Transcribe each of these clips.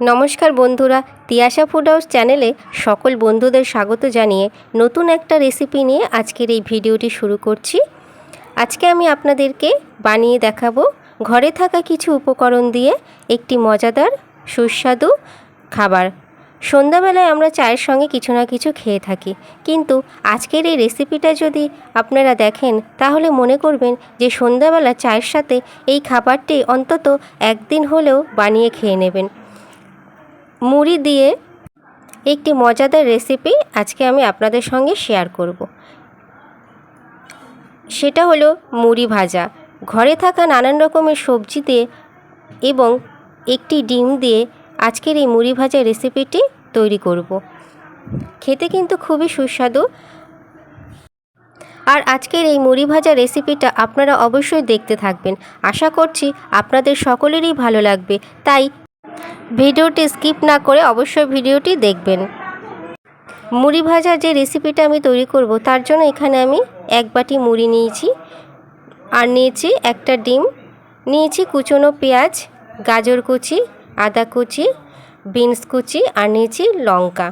নমস্কার বন্ধুরা, Tiyasha food house চ্যানেলে সকল বন্ধুদের স্বাগত জানিয়ে নতুন একটা রেসিপি নিয়ে আজকের এই ভিডিওটি শুরু করছি। আজকে আমি আপনাদেরকে বানিয়ে দেখাবো ঘরে থাকা কিছু উপকরণ দিয়ে একটি মজাদার, সুস্বাদু খাবার। সন্ধ্যাবেলায় আমরা চায়ের সঙ্গে কিছু না কিছু খেয়ে থাকি, কিন্তু আজকের এই রেসিপিটা যদি আপনারা দেখেন, তাহলে মনে করবেন যে সন্ধ্যাবেলা চায়ের সাথে এই খাবারটি অন্তত একদিন হলেও বানিয়ে খেয়ে নেবেন। মুড়ি দিয়ে একটি মজাদার রেসিপি আজকে আমি আপনাদের সঙ্গে শেয়ার করব। সেটা হলো মুড়ি ভাজা। ঘরে থাকা নানান রকমের সবজি দিয়ে এবং একটি ডিম দিয়ে আজকের এই মুড়ি ভাজা রেসিপিটি তৈরি করব। খেতে কিন্তু খুবই সুস্বাদু। আর আজকের এই মুড়ি ভাজা রেসিপিটা আপনারা অবশ্যই দেখতে থাকবেন। আশা করছি আপনাদের সকলেরই ভালো লাগবে। তাই ভিডিওটি স্কিপ না করে অবশ্যই ভিডিওটি দেখবেন। মুড়ি ভাজা যে রেসিপিটা আমি তৈরি করব, তার জন্য এখানে আমি এক বাটি মুড়ি নিয়েছি আর নিয়েছি একটা ডিম। নিয়েছি কুচনো পেঁয়াজ, গাজর কুচি, আদা কুচি, বিনস কুচি আর নিয়েছি লঙ্কা।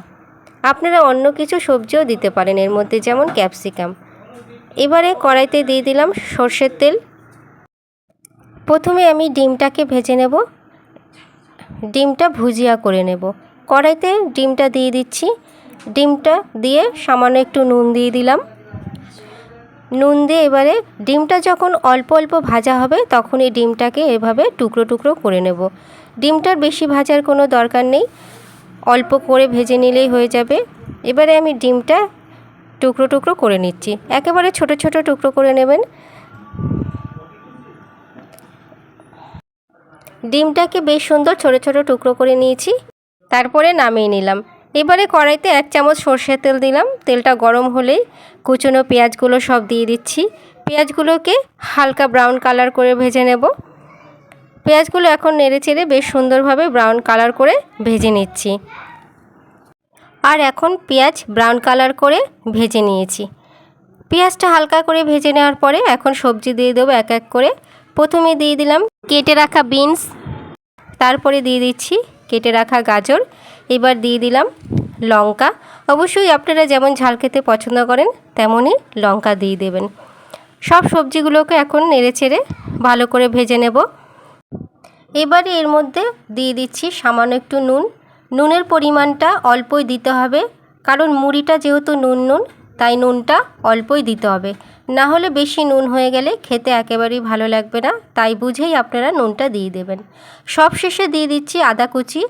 আপনারা অন্য কিছু সবজিও দিতে পারেন এর মধ্যে, যেমন ক্যাপসিকাম। এবারে কড়াইতে দিয়ে দিলাম সর্ষের তেল। প্রথমে আমি ডিমটাকে ভেজে নেব। ডিমটা ভুজিয়া করে নেব। কড়াইতে ডিমটা দিয়ে দিচ্ছি। ডিমটা দিয়ে সামান্য একটু নুন দিয়ে দিলাম। নুন দিয়ে এবারে ডিমটা যখন অল্প অল্প ভাজা হবে তখন এই ডিমটাকে এভাবে টুকরো টুকরো করে নেব। ডিমটার বেশি ভাজার কোনো দরকার নেই। অল্প করে ভেজে নিলেই হয়ে যাবে। এবারে আমি ডিমটা টুকরো টুকরো করে নিচ্ছি। একেবারে ছোট ছোট টুকরো করে নেবেন। ডিমটাকে বেশ সুন্দর ছোট ছোট টুকরো করে নিয়েছি। তারপরে নামিয়ে নিলাম। এবারে কড়াইতে এক চামচ সর্ষের তেল দিলাম। তেলটা গরম হলেই কুচনো পেঁয়াজগুলো সব দিয়ে দিচ্ছি। পেঁয়াজগুলোকে হালকা ব্রাউন কালার করে ভেজে নেব। পেঁয়াজগুলো এখন নেড়ে চেড়ে বেশ সুন্দরভাবে ব্রাউন কালার করে ভেজে নিচ্ছি। আর এখন পেঁয়াজ ব্রাউন কালার করে ভেজে নিয়েছি। পেঁয়াজটা হালকা করে ভেজে নেওয়ার পরে এখন সবজি দিয়ে দেবো এক এক করে প্রথমে দিয়ে দিলাম কেটে রাখা বিনস, তারপরে দিয়ে দিচ্ছি কেটে রাখা গাজর, এবার দিয়ে দিলাম লঙ্কা। অবশ্যই আপনারা যেমন ঝাল খেতে পছন্দ করেন, তেমনই লঙ্কা দিয়ে দেবেন। সব সবজিগুলোকে এখন নেড়ে চেড়ে ভালো করে ভেজে নেব। এবারে এর মধ্যে দিয়ে দিচ্ছি সামান্য একটু নুন। নুনের পরিমাণটা অল্পই দিতে হবে, কারণ মুড়িটা যেহেতু নুন নুন, তাই নুনটা অল্পই দিতে হবে। না হলে বেশি নুন হয়ে গেলে খেতে একেবারেই ভালো লাগবে না, তাই বুঝেই আপনারা নুনটা দিয়ে দেবেন। সব শেষে দিয়ে দিচ্ছি আদা কুচি।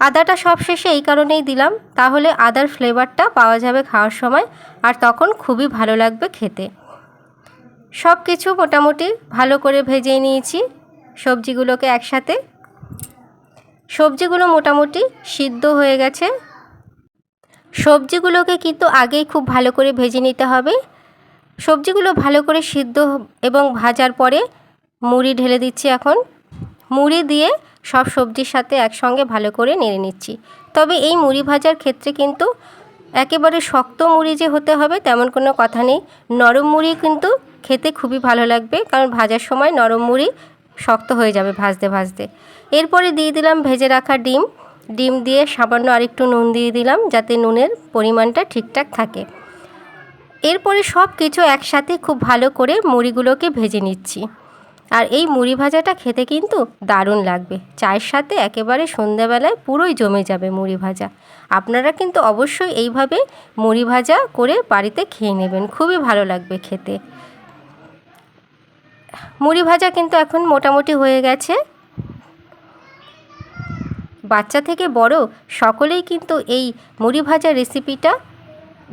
আদাটা সব শেষে এই কারণেই দিলাম, তাহলে আদার ফ্লেভারটা পাওয়া যাবে খাওয়ার সময়, আর তখন খুবই ভালো লাগবে খেতে। সব কিছু মোটামুটি ভালো করে ভেজে নিয়েছি সবজিগুলোকে একসাথে। সবজিগুলো মোটামুটি সিদ্ধ হয়ে গেছে। সবজিগুলোকে কিন্তু আগেই খুব ভালো করে ভেজে নিতে হবে। সবজিগুলো ভালো করে সিদ্ধ এবং ভাজার পরে মুড়ি ঢেলে দিচ্ছি এখন। মুড়ি দিয়ে সব সবজির সাথে একসঙ্গে ভালো করে নেড়ে নিচ্ছি। তবে এই মুড়ি ভাজার ক্ষেত্রে কিন্তু একেবারে শক্ত মুড়ি যে হতে হবে তেমন কোনো কথা নেই। নরম মুড়ি কিন্তু খেতে খুবই ভালো লাগবে, কারণ ভাজার সময় নরম মুড়ি শক্ত হয়ে যাবে ভাজতে ভাজতে। এরপরে দিয়ে দিলাম ভেজে রাখা ডিম। ডিম দিয়ে সামান্য আরেকটু নুন দিয়ে দিলাম যাতে নুনের পরিমাণটা ঠিকঠাক থাকে। এরপরে সব কিছু একসাথে খুব ভালো করে মুড়িগুলোকে ভেজে নিচ্ছি। আর এই মুড়ি ভাজাটা খেতে কিন্তু দারুণ লাগবে। চায়ের সাথে একেবারে সন্ধ্যাবেলায় পুরোই জমে যাবে মুড়ি ভাজা। আপনারা কিন্তু অবশ্যই এইভাবে মুড়ি ভাজা করে বাড়িতে খেয়ে নেবেন, খুবই ভালো লাগবে খেতে। মুড়ি ভাজা কিন্তু এখন মোটামুটি হয়ে গেছে। বাচ্চা থেকে বড় সকলেই কিন্তু এই মুড়ি ভাজা রেসিপিটা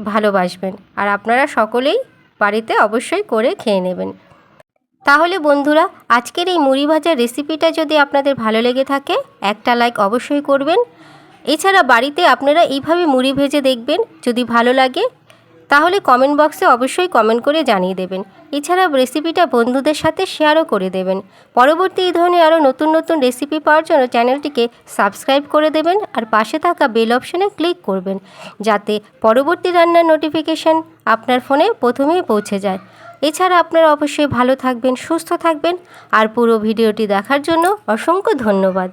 ভালোবাসবেন। আর আপনারা সকলেই বাড়িতে অবশ্যই করে খেয়ে নেবেন। তাহলে বন্ধুরা, আজকের এই মুড়ি ভাজার রেসিপিটা যদি আপনাদের ভালো লেগে থাকে, একটা লাইক অবশ্যই করবেন। এছাড়া বাড়িতে আপনারা এইভাবে মুড়ি ভেজে দেখবেন। যদি ভালো লাগে তাহলে কমেন্ট বক্সে অবশ্যই কমেন্ট করে জানিয়ে দেবেন। এছাড়া রেসিপিটা বন্ধুদের সাথে শেয়ারও করে দেবেন। পরবর্তী এই ধরনের আরও নতুন নতুন রেসিপি পাওয়ার জন্য চ্যানেলটিকে সাবস্ক্রাইব করে দেবেন আর পাশে থাকা বেল অপশানে ক্লিক করবেন, যাতে পরবর্তী রান্নার নোটিফিকেশান আপনার ফোনে প্রথমেই পৌঁছে যায়। এছাড়া আপনারা অবশ্যই ভালো থাকবেন, সুস্থ থাকবেন, আর পুরো ভিডিওটি দেখার জন্য অসংখ্য ধন্যবাদ।